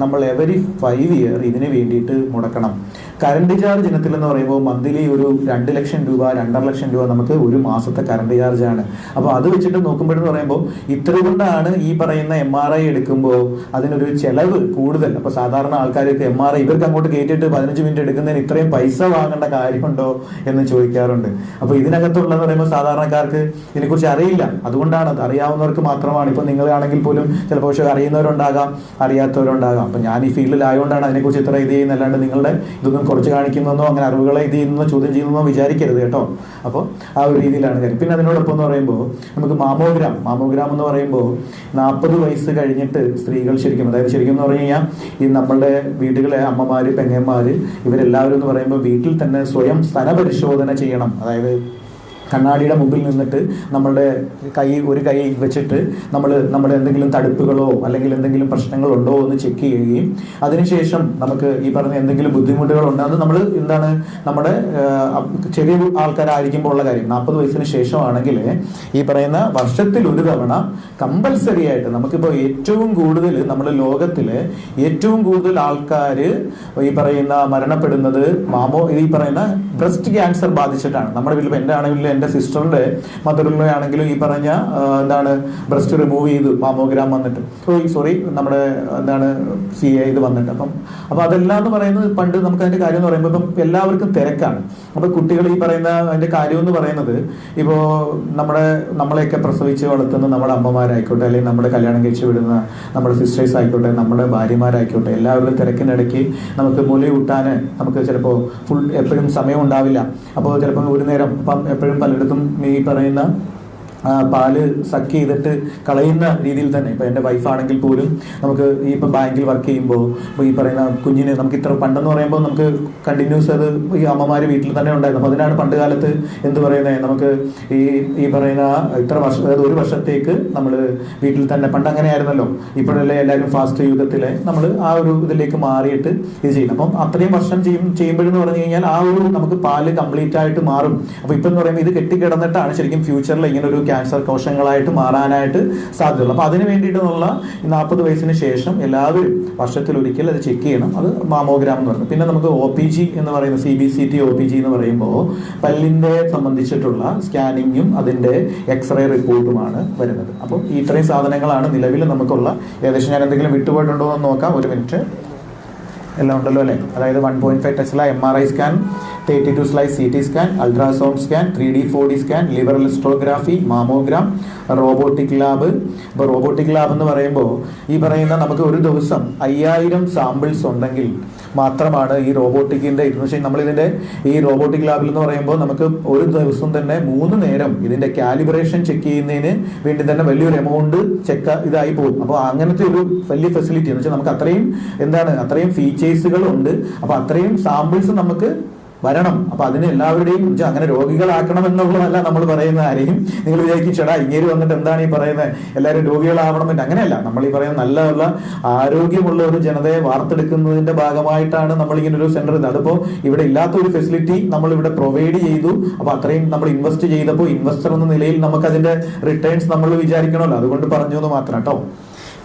നമ്മൾ എവരി ഫൈവ് ഇയർ ഇതിന് വേണ്ടിയിട്ട് മുടക്കണം. കറണ്ട് ചാർജ് ഇനത്തിൽ എന്ന് പറയുമ്പോൾ മന്ത്ലി ഒരു രണ്ട് ലക്ഷം രൂപ രണ്ടര ലക്ഷം രൂപ നമുക്ക് ഒരു മാസത്തെ കറണ്ട് ചാർജ് ആണ്. അപ്പോൾ അത് വെച്ചിട്ട് നോക്കുമ്പോഴെന്ന് പറയുമ്പോൾ ഇത്ര കൊണ്ടാണ് ഈ പറയുന്ന എം ആർ ഐ എടുക്കുമ്പോൾ അതിനൊരു ചെലവ് കൂടുതൽ. അപ്പോൾ സാധാരണ ആൾക്കാർക്ക് എം ആർ ഐ ഇവർക്ക് അങ്ങോട്ട് കയറ്റിയിട്ട് പതിനഞ്ച് മിനിറ്റ് എടുക്കുന്നതിന് ഇത്രയും പൈസ വാങ്ങേണ്ട കാര്യമുണ്ടോ എന്ന് ചോദിക്കാറുണ്ട്. അപ്പോൾ ഇതിനകത്തുള്ളതെന്ന് പറയുമ്പോൾ സാധാരണക്കാർക്ക് ഇതിനെക്കുറിച്ച് അറിയില്ല. അതുകൊണ്ടാണ് അത് അറിയാവുന്നവർക്ക് മാത്രമാണ്. ഇപ്പോൾ നിങ്ങളാണെങ്കിൽ പോലും ചിലപ്പോൾ പക്ഷേ അറിയുന്നവരുണ്ടാകാം അറിയാത്തവരുണ്ടാകാം. അപ്പം ഞാൻ ഈ ഫീൽഡിൽ ആയതുകൊണ്ടാണ് അതിനെക്കുറിച്ച് ഇത്ര ഇത് ചെയ്യുന്നത് അല്ലാണ്ട് നിങ്ങളുടെ ഇതൊന്നും കുറച്ച് കാണിക്കുന്നതെന്നോ അങ്ങനെ അറിവുകളെ ഇത് ചെയ്യുന്നോ ചോദ്യം ചെയ്യുന്നോ വിചാരിക്കരുത് കേട്ടോ. അപ്പോൾ ആ ഒരു രീതിയിലാണ് കാര്യം. പിന്നെ അതിനോടൊപ്പം എന്ന് പറയുമ്പോൾ നമുക്ക് മാമോഗ്രാം മാമോഗ്രാം എന്ന് പറയുമ്പോൾ നാൽപ്പത് വയസ്സ് കഴിഞ്ഞിട്ട് സ്ത്രീകൾ ശരിക്കും അതായത് ശരിക്കും എന്ന് പറഞ്ഞു കഴിഞ്ഞാൽ ഈ നമ്മളുടെ വീടുകളെ അമ്മമാര് പെങ്ങന്മാര് ഇവരെല്ലാവരും എന്ന് പറയുമ്പോൾ വീട്ടിൽ തന്നെ സ്വയം സ്ഥലപരിശോധന ചെയ്യണം. അതായത് കണ്ണാടിയുടെ മുമ്പിൽ നിന്നിട്ട് നമ്മളുടെ കൈ ഒരു കൈ വെച്ചിട്ട് നമ്മൾ നമ്മുടെ എന്തെങ്കിലും തടുപ്പുകളോ അല്ലെങ്കിൽ എന്തെങ്കിലും പ്രശ്നങ്ങളുണ്ടോ എന്ന് ചെക്ക് ചെയ്യുകയും അതിനുശേഷം നമുക്ക് ഈ പറഞ്ഞ എന്തെങ്കിലും ബുദ്ധിമുട്ടുകളുണ്ടോ അത് നമ്മൾ എന്താണ് നമ്മുടെ ചെറിയ ആൾക്കാരായിരിക്കുമ്പോൾ ഉള്ള കാര്യം. നാൽപ്പത് വയസ്സിന് ശേഷമാണെങ്കിൽ ഈ പറയുന്ന വർഷത്തിൽ ഒരു തവണ കമ്പൽസറി ആയിട്ട് നമുക്കിപ്പോൾ ഏറ്റവും കൂടുതൽ നമ്മുടെ ലോകത്തിൽ ഏറ്റവും കൂടുതൽ ആൾക്കാർ ഈ പറയുന്ന മരണപ്പെടുന്നത് മാമോ ഈ പറയുന്ന ബ്രസ്റ്റ് ക്യാൻസർ ബാധിച്ചിട്ടാണ്. നമ്മുടെ വീട്ടിൽ എന്റെ ആണെങ്കിലും എന്റെ സിസ്റ്ററിന്റെ മദറിലെ ആണെങ്കിലും ഈ പറഞ്ഞ എന്താണ് ബ്രസ്റ്റ് റിമൂവ് ചെയ്തു മാമോഗ്രാം വന്നിട്ട്. സോറി സോറി നമ്മുടെ എന്താണ് സി എ ഇത് വന്നിട്ട്. അപ്പം അപ്പോൾ അതെല്ലാം എന്ന് പറയുന്നത് പണ്ട് നമുക്ക് അതിന്റെ കാര്യം എന്ന് പറയുമ്പോൾ ഇപ്പം എല്ലാവർക്കും തിരക്കാണ്. അപ്പോൾ കുട്ടികൾ ഈ പറയുന്ന അതിന്റെ കാര്യം എന്ന് പറയുന്നത് ഇപ്പോൾ നമ്മുടെ നമ്മളെയൊക്കെ പ്രസവിച്ച് വളർത്തുന്ന നമ്മുടെ അമ്മമാരായിക്കോട്ടെ അല്ലെങ്കിൽ നമ്മുടെ കല്യാണം കഴിച്ച് വിടുന്ന നമ്മുടെ സിസ്റ്റേഴ്സ് ആയിക്കോട്ടെ നമ്മുടെ ഭാര്യമാരായിക്കോട്ടെ എല്ലാവരുടെ തിരക്കിനിടയ്ക്ക് നമുക്ക് മുലയൂട്ടാൻ നമുക്ക് ചിലപ്പോൾ ഫുൾ എപ്പോഴും സമയം ഉണ്ടാവില്ല. അപ്പോൾ ചിലപ്പോൾ ഒരു നേരം ഇപ്പം എപ്പോഴും പലയിടത്തും ഈ പറയുന്ന പാൽ സക്ക് ചെയ്തിട്ട് കളയുന്ന രീതിയിൽ തന്നെ. ഇപ്പൊ എന്റെ വൈഫാണെങ്കിൽ പോലും നമുക്ക് ഈ ഇപ്പം ബാങ്കിൽ വർക്ക് ചെയ്യുമ്പോൾ ഈ പറയുന്ന കുഞ്ഞിന് നമുക്ക് ഇത്ര പണ്ടെന്ന് പറയുമ്പോൾ നമുക്ക് കണ്ടിന്യൂസ് അത് ഈ അമ്മമാര് വീട്ടിൽ തന്നെ ഉണ്ടായിരുന്നു. അപ്പോൾ അതിനാണ് പണ്ട് കാലത്ത് എന്ത് പറയുന്നത് നമുക്ക് ഈ ഈ പറയുന്ന ഇത്ര വർഷം അതായത് ഒരു വർഷത്തേക്ക് നമ്മൾ വീട്ടിൽ തന്നെ പണ്ട് അങ്ങനെയായിരുന്നല്ലോ. ഇപ്പോഴല്ലേ എല്ലാവരും ഫാസ്റ്റ് യുഗത്തിലെ നമ്മൾ ആ ഒരു ഇതിലേക്ക് മാറിയിട്ട് ഇത് ചെയ്യുന്നത്. അപ്പം അത്രയും വർഷം ചെയ്യും ചെയ്യുമ്പോഴെന്ന് പറഞ്ഞു കഴിഞ്ഞാൽ ആ ഒരു നമുക്ക് പാൽ കംപ്ലീറ്റ് ആയിട്ട് മാറും. അപ്പോൾ ഇപ്പം എന്ന് പറയുമ്പോൾ ഇത് കെട്ടിക്കിടന്നിട്ടാണ് ശരിക്കും ഫ്യൂച്ചറിൽ ഇങ്ങനെ ഒരു ക്യാൻസർ കോശങ്ങളായിട്ട് മാറാനായിട്ട് സാധ്യതയുള്ളൂ. അപ്പോൾ അതിന് വേണ്ടിയിട്ടുള്ള നാൽപ്പത് വയസ്സിന് ശേഷം എല്ലാവരും വർഷത്തിൽ ഒരിക്കൽ അത് ചെക്ക് ചെയ്യണം. അത് മാമോഗ്രാം എന്ന് പറയുന്നത് പിന്നെ നമുക്ക് ഒ പി ജി എന്ന് പറയുന്ന C B C T O P G എന്ന് പറയുമ്പോൾ പല്ലിന്റെ സംബന്ധിച്ചിട്ടുള്ള സ്കാനിങ്ങും അതിന്റെ എക്സ്റേ റിപ്പോർട്ടുമാണ് വരുന്നത്. അപ്പോൾ ഈ ഇത്രയും സാധനങ്ങളാണ് നിലവിൽ നമുക്കുള്ള. ഏകദേശം ഞാൻ എന്തെങ്കിലും വിട്ടുപോയിട്ടുണ്ടോ എന്ന് നോക്കാം. ഒരു മിനിറ്റ്. എല്ലാം ഉണ്ടല്ലോ അല്ലേ? അതായത് one point five Tesla M R I scan thirty two slice C T scan ultrasound scan three D four D scan liver elastography mammogram robotic lab ഇപ്പോൾ റോബോട്ടിക് ലാബ് എന്ന് പറയുമ്പോൾ ഈ പറയുന്ന നമുക്ക് ഒരു ദിവസം അയ്യായിരം സാമ്പിൾസ് ഉണ്ടെങ്കിൽ മാത്രമാണ് ഈ റോബോട്ടിക്കിന്റെ ഇരുന്ന് വെച്ചാൽ നമ്മളിതിന്റെ ഈ റോബോട്ടിക് ലാബിൽ എന്ന് പറയുമ്പോൾ നമുക്ക് ഒരു ദിവസം തന്നെ മൂന്ന് നേരം ഇതിന്റെ കാലിബ്രേഷൻ ചെക്ക് ചെയ്യുന്നതിന് വേണ്ടി തന്നെ വലിയൊരു എമൗണ്ട് ചെക്ക് ഇതായി പോകും. അപ്പോൾ അങ്ങനത്തെ ഒരു വലിയ ഫെസിലിറ്റി എന്ന് വെച്ചാൽ നമുക്ക് അത്രയും എന്താണ് അത്രയും ഫീച്ചേഴ്സുകൾ ഉണ്ട്. അപ്പോൾ അത്രയും സാമ്പിൾസ് നമുക്ക് വരണം. അപ്പൊ അതിനെ എല്ലാവരുടെയും അങ്ങനെ രോഗികളാക്കണം എന്നുള്ളതല്ല നമ്മൾ പറയുന്ന ആരെയും നിങ്ങൾ വിചാരിക്കും ചേടാ ഇങ്ങനെ വന്നിട്ട് എന്താണ് ഈ പറയുന്നത് എല്ലാവരും രോഗികളാവണം എന്ന് അങ്ങനെയല്ല. നമ്മൾ ഈ പറയുന്ന നല്ല ആരോഗ്യമുള്ള ഒരു ജനതയെ വാർത്തെടുക്കുന്നതിന്റെ ഭാഗമായിട്ടാണ് നമ്മൾ ഇങ്ങനെ ഒരു സെന്റർ ഇത്. അതിപ്പോ ഇവിടെ ഇല്ലാത്ത ഒരു ഫെസിലിറ്റി നമ്മൾ ഇവിടെ പ്രൊവൈഡ് ചെയ്തു. അപ്പൊ അത്രയും നമ്മൾ ഇൻവെസ്റ്റ് ചെയ്തപ്പോൾ ഇൻവെസ്റ്റർ എന്ന നിലയിൽ നമുക്ക് അതിന്റെ റിട്ടേൺസ് നമ്മൾ വിചാരിക്കണമല്ലോ. അതുകൊണ്ട് പറഞ്ഞു എന്ന് മാത്രം കേട്ടോ.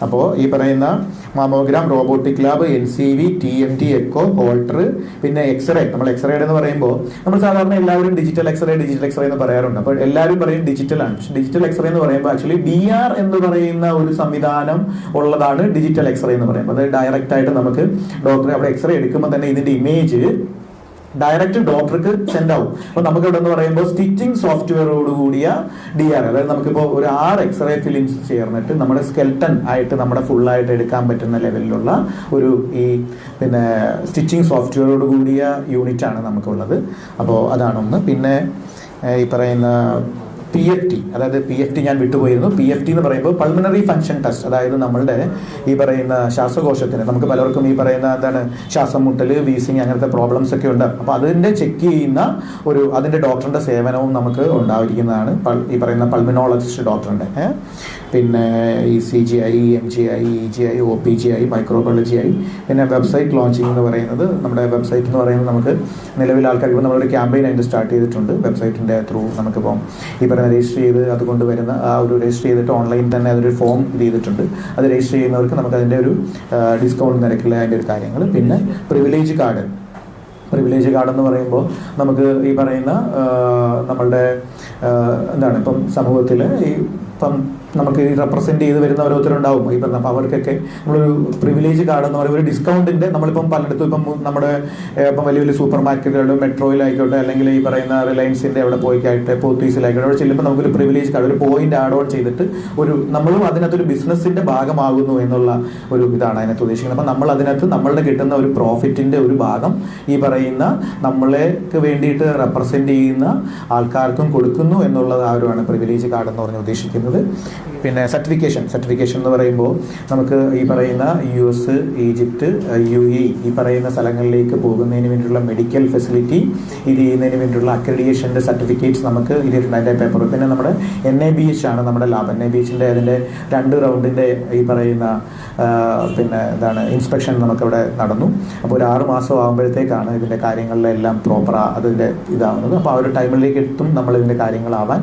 അപ്പോൾ ഈ പറയുന്ന mammogram robotic lab N C V T M T echo Holter പിന്നെ എക്സ്റേ. നമ്മൾ എക്സ്റേ എന്ന് പറയുമ്പോൾ നമ്മൾ സാധാരണ എല്ലാവരും ഡിജിറ്റൽ എക്സ്റേ ഡിജിറ്റൽ എക്സ്റേ എന്ന് പറയാറുണ്ട്. അപ്പോൾ എല്ലാവരും പറയും ഡിജിറ്റൽ ആണ്. പക്ഷെ ഡിജിറ്റൽ എക്സ്റേ എന്ന് പറയുമ്പോൾ ആക്ച്വലി ഡി ആർ എന്ന് പറയുന്ന ഒരു സംവിധാനം ഉള്ളതാണ് ഡിജിറ്റൽ എക്സ്റേ എന്ന് പറയുമ്പോൾ അത് ഡയറക്റ്റ് ആയിട്ട് നമുക്ക് ഡോക്ടറെ അവിടെ എക്സ്റേ എടുക്കുമ്പോൾ തന്നെ ഇതിന്റെ ഇമേജ് ഡയറക്റ്റ് ഡോക്ടർക്ക് സെൻഡ് ആവും. അപ്പൊ നമുക്ക് ഇവിടെ എന്ന് പറയുമ്പോൾ സ്റ്റിച്ചിങ് സോഫ്റ്റ്വെയറോട് കൂടിയ ഡി ആർ അതായത് നമുക്കിപ്പോൾ ഒരു ആറ് എക്സ്റേ ഫിലിംസ് ചേർന്നിട്ട് നമ്മുടെ സ്കെൽട്ടൺ ആയിട്ട് നമ്മുടെ ഫുൾ ആയിട്ട് എടുക്കാൻ പറ്റുന്ന ലെവലിലുള്ള ഒരു ഈ പിന്നെ സ്റ്റിച്ചിങ് സോഫ്റ്റ്വെയറോട് കൂടിയ ആണ് നമുക്കുള്ളത്. അപ്പോൾ അതാണ് ഒന്ന് പിന്നെ ഈ പറയുന്ന പി എഫ് ടി അതായത് പി എഫ് ടി ഞാൻ വിട്ടുപോയിരുന്നു. പി എഫ് ടി എന്ന് പറയുമ്പോൾ പൾമിനറി ഫംഗ്ഷൻ ടെസ്റ്റ് അതായത് നമ്മളുടെ ഈ പറയുന്ന ശ്വാസകോശത്തിന് നമുക്ക് പലർക്കും ഈ പറയുന്ന എന്താണ് ശ്വാസം മുട്ടൽ വീസിങ് അങ്ങനത്തെ പ്രോബ്ലംസ് ഒക്കെ ഉണ്ട്. അപ്പോൾ അതിന്റെ ചെക്ക് ചെയ്യുന്ന ഒരു അതിന്റെ ഡോക്ടറിന്റെ സേവനവും നമുക്ക് ഉണ്ടായിരിക്കുന്നതാണ് ഈ പറയുന്ന പൾമിനോളജിസ്റ്റ് ഡോക്ടറിന്റെ? പിന്നെ ഈ C G I M G I E G I O P G I microbiology I പിന്നെ വെബ്സൈറ്റ് ലോഞ്ചിങ് എന്ന് പറയുന്നത് നമ്മുടെ വെബ്സൈറ്റ് എന്ന് പറയുന്നത് നമുക്ക് നിലവിൽ ആൾക്കാർ ഇപ്പോൾ നമ്മളൊരു ക്യാമ്പയിൻ അതിന്റെ സ്റ്റാർട്ട് ചെയ്തിട്ടുണ്ട്. വെബ്സൈറ്റിന്റെ ത്രൂ നമുക്കിപ്പം ഈ പറയുന്ന രജിസ്റ്റർ ചെയ്ത് അതുകൊണ്ട് വരുന്ന ആ ഒരു രജിസ്റ്റർ ചെയ്തിട്ട് ഓൺലൈൻ തന്നെ അതൊരു ഫോം ചെയ്തിട്ടുണ്ട്. അത് രജിസ്റ്റർ ചെയ്യുന്നവർക്ക് നമുക്ക് അതിന്റെ ഒരു ഡിസ്കൗണ്ട് നിരക്കിൽ അതിന്റെ ഒരു കാര്യങ്ങൾ. പിന്നെ പ്രിവിലേജ് കാർഡ് പ്രിവിലേജ് കാർഡ് എന്ന് പറയുമ്പോൾ നമുക്ക് ഈ പറയുന്ന നമ്മളുടെ എന്താണ് ഇപ്പം സമൂഹത്തിൽ ഈ ഇപ്പം നമുക്ക് റെപ്രസെന്റ് ചെയ്ത് വരുന്ന ഓരോരുത്തരുണ്ടാവും ഈ പറഞ്ഞ അപ്പോൾ അവർക്കൊക്കെ നമ്മളൊരു പ്രിവിലേജ് കാർഡ് എന്ന് പറയുമ്പോൾ ഒരു ഡിസ്കൗണ്ടിന്റെ നമ്മളിപ്പം പലയിടത്തും ഇപ്പം നമ്മുടെ ഇപ്പം വലിയ വലിയ സൂപ്പർ മാർക്കറ്റുകളിലും മെട്രോയിലായിക്കോട്ടെ അല്ലെങ്കിൽ ഈ പറയുന്ന റിലയൻസിന്റെ അവിടെ പോയിക്കായിട്ട് പോത്തീസിലായിക്കോട്ടെ അവിടെ ചെല്ലുമ്പോൾ നമുക്കൊരു പ്രിവിലേജ് കാർഡ് ഒരു പോയിന്റ് ആഡ് ഓൺ ചെയ്തിട്ട് ഒരു നമ്മളും അതിനകത്തൊരു ബിസിനസിന്റെ ഭാഗമാകുന്നു എന്നുള്ള ഒരു ഇതാണ് അതിനകത്ത് ഉദ്ദേശിക്കുന്നത്. അപ്പം നമ്മൾ അതിനകത്ത് നമ്മളുടെ കിട്ടുന്ന ഒരു പ്രോഫിറ്റിന്റെ ഒരു ഭാഗം ഈ പറയുന്ന നമ്മളേക്ക് വേണ്ടിയിട്ട് റെപ്രസെന്റ് ചെയ്യുന്ന ആൾക്കാർക്കും കൊടുക്കുന്നു എന്നുള്ളത് ആ പ്രിവിലേജ് കാർഡ് എന്ന് പറഞ്ഞ് ഉദ്ദേശിക്കുന്നത്. പിന്നെ സർട്ടിഫിക്കേഷൻ സർട്ടിഫിക്കേഷൻ എന്ന് പറയുമ്പോൾ നമുക്ക് ഈ പറയുന്ന U S Egypt U A ഈ പറയുന്ന സ്ഥലങ്ങളിലേക്ക് പോകുന്നതിന് വേണ്ടിയിട്ടുള്ള മെഡിക്കൽ ഫെസിലിറ്റി ഇത് ചെയ്യുന്നതിന് വേണ്ടിയിട്ടുള്ള അക്രഡിയേഷന്റെ സർട്ടിഫിക്കറ്റ്സ് നമുക്ക് ഇതിട്ടുണ്ട് അതിന്റെ പേപ്പർ പിന്നെ നമ്മുടെ എൻ എ ബി എച്ച് ആണ് നമ്മുടെ ലാബ് എൻ എ ബി എച്ചിന്റെ അതിന്റെ രണ്ട് റൗണ്ടിന്റെ ഈ പറയുന്ന പിന്നെ എന്താണ് ഇൻസ്പെക്ഷൻ നമുക്കവിടെ നടന്നു. അപ്പോൾ ഒരു ആറ് മാസം ആകുമ്പോഴത്തേക്കാണ് ഇതിന്റെ കാര്യങ്ങളിലെല്ലാം പ്രോപ്പർ അതിന്റെ ഇതാവുന്നത്. അപ്പോൾ ആ ഒരു ടൈമിലേക്ക് എത്തും നമ്മൾ ഇതിന്റെ കാര്യങ്ങളാവാൻ.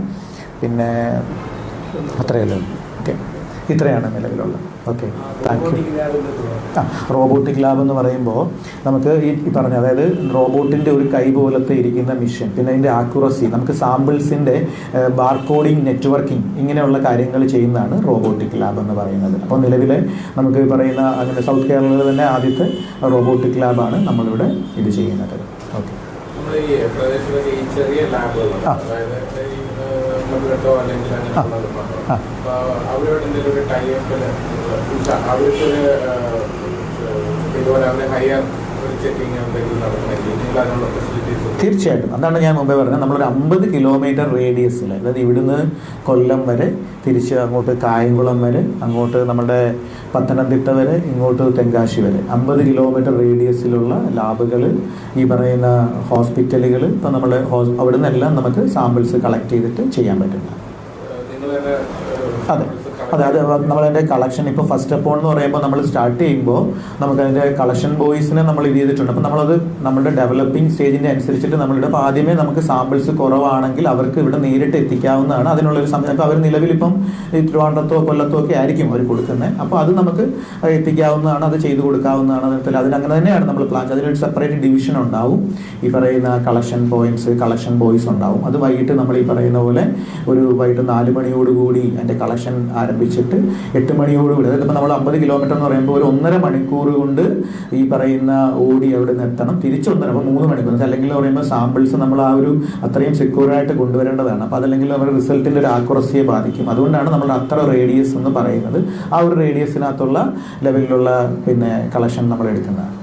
പിന്നെ അത്രയല്ലേ? ഓക്കെ. ഇത്രയാണ് നിലവിലുള്ളത്. ഓക്കെ. Thank you. ആ റോബോട്ടിക് ലാബ് എന്ന് പറയുമ്പോൾ നമുക്ക് ഈ പറഞ്ഞ അതായത് റോബോട്ടിന്റെ ഒരു കൈ പോലത്തെ ഇരിക്കുന്ന മിഷൻ പിന്നെ അതിന്റെ ആക്യുറസി നമുക്ക് സാമ്പിൾസിന്റെ ബാർകോഡിംഗ് നെറ്റ്വർക്കിംഗ് ഇങ്ങനെയുള്ള കാര്യങ്ങൾ ചെയ്യുന്നതാണ് റോബോട്ടിക് ലാബ് എന്ന് പറയുന്നത്. അപ്പോൾ നിലവിലെ നമുക്ക് പറയുന്ന അങ്ങനെ സൗത്ത് കേരളയിൽ തന്നെ ആദ്യത്തെ റോബോട്ടിക് ലാബാണ് നമ്മളിവിടെ ഇത് ചെയ്യുന്നത്. ഓക്കെ. ആ.
മധുരത്തോ അല്ലെങ്കിൽ അവരോട് എന്തെങ്കിലും ഒരു ടൈപ്പിൽ അവർക്ക് ഒരു അവരെ ഹയർ
തീർച്ചയായിട്ടും. അതാണ് ഞാൻ മുമ്പേ പറഞ്ഞത്. നമ്മളൊരു അമ്പത് കിലോമീറ്റർ റേഡിയസിൽ അതായത് ഇവിടുന്ന് കൊല്ലം വരെ തിരിച്ച് അങ്ങോട്ട് കായംകുളം വരെ അങ്ങോട്ട് നമ്മുടെ പത്തനംതിട്ട വരെ ഇങ്ങോട്ട് തെങ്കാശി വരെ. അമ്പത് കിലോമീറ്റർ റേഡിയസിലുള്ള ലാബുകൾ ഈ പറയുന്ന ഹോസ്പിറ്റലുകൾ ഇപ്പം നമ്മൾ അവിടുന്ന് അവിടെ നിന്നെല്ലാം നമുക്ക് സാമ്പിൾസ് കളക്ട് ചെയ്തിട്ട് ചെയ്യാൻ
പറ്റുന്നതാണ്.
അതെ. അതെ അതെ നമ്മളതിന്റെ കളക്ഷൻ ഇപ്പോൾ ഫസ്റ്റ് അപ്പോൾ എന്ന് പറയുമ്പോൾ നമ്മൾ സ്റ്റാർട്ട് ചെയ്യുമ്പോൾ നമുക്കതിന്റെ കളക്ഷൻ ബോയ്സിനെ നമ്മൾ ഇത് ചെയ്തിട്ടുണ്ട്. അപ്പോൾ നമ്മളത് നമ്മുടെ ഡെവലപ്പിംഗ് സ്റ്റേജിന്റെ അനുസരിച്ചിട്ട് നമ്മളിവിടെ അപ്പോൾ ആദ്യമേ നമുക്ക് സാമ്പിൾസ് കുറവാണെങ്കിൽ അവർക്ക് ഇവിടെ നേരിട്ട് എത്തിക്കാവുന്നതാണ് അതിനുള്ളൊരു സമയം. അപ്പോൾ അവർ നിലവിലിപ്പം ഈ തിരുവനന്തപുരത്തോ കൊല്ലത്തോ ഒക്കെ ആയിരിക്കും അവർ കൊടുക്കുന്നത് അപ്പോൾ അത് നമുക്ക് എത്തിക്കാവുന്നതാണ് അത് ചെയ്തു കൊടുക്കാവുന്നതാണ് അതിന് അങ്ങനെ തന്നെയാണ് നമ്മൾ പ്ലാൻ അതിനൊരു സെപ്പറേറ്റ് ഡിവിഷൻ ഉണ്ടാവും. ഈ പറയുന്ന കളക്ഷൻ പോയിന്റ്സ് കളക്ഷൻ ബോയ്സ് ഉണ്ടാവും. അത് വൈകിട്ട് നമ്മൾ ഈ പറയുന്ന പോലെ ഒരു വൈകിട്ട് നാല് മണിയോടുകൂടി അതിന്റെ കളക്ഷൻ ആരംഭിച്ചിട്ട് എട്ട് മണിയോടുകൂടി അതായത് ഇപ്പോൾ നമ്മൾ അമ്പത് കിലോമീറ്റർ എന്ന് പറയുമ്പോൾ ഒരു ഒന്നര മണിക്കൂർ കൊണ്ട് ഈ പറയുന്ന ഓടി അവിടെ നിന്ന് എത്തണം. തിരിച്ചൊന്നര അപ്പോൾ മൂന്ന് മണിക്കൂർ. അല്ലെങ്കിൽ പറയുമ്പോൾ സാമ്പിൾസ് നമ്മൾ ആ ഒരു അത്രയും സെക്യൂറായിട്ട് കൊണ്ടുവരേണ്ടതാണ്. അപ്പോൾ അതല്ലെങ്കിൽ നമ്മുടെ റിസൾട്ടിന്റെ ഒരു ആക്യുറസിയെ ബാധിക്കും. അതുകൊണ്ടാണ് നമ്മൾ അത്ര റേഡിയസ് എന്ന് പറയുന്നത്. ആ ഒരു റേഡിയസിനകത്തുള്ള ലെവലിലുള്ള പിന്നെ കളക്ഷൻ നമ്മൾ എടുക്കുന്നത്.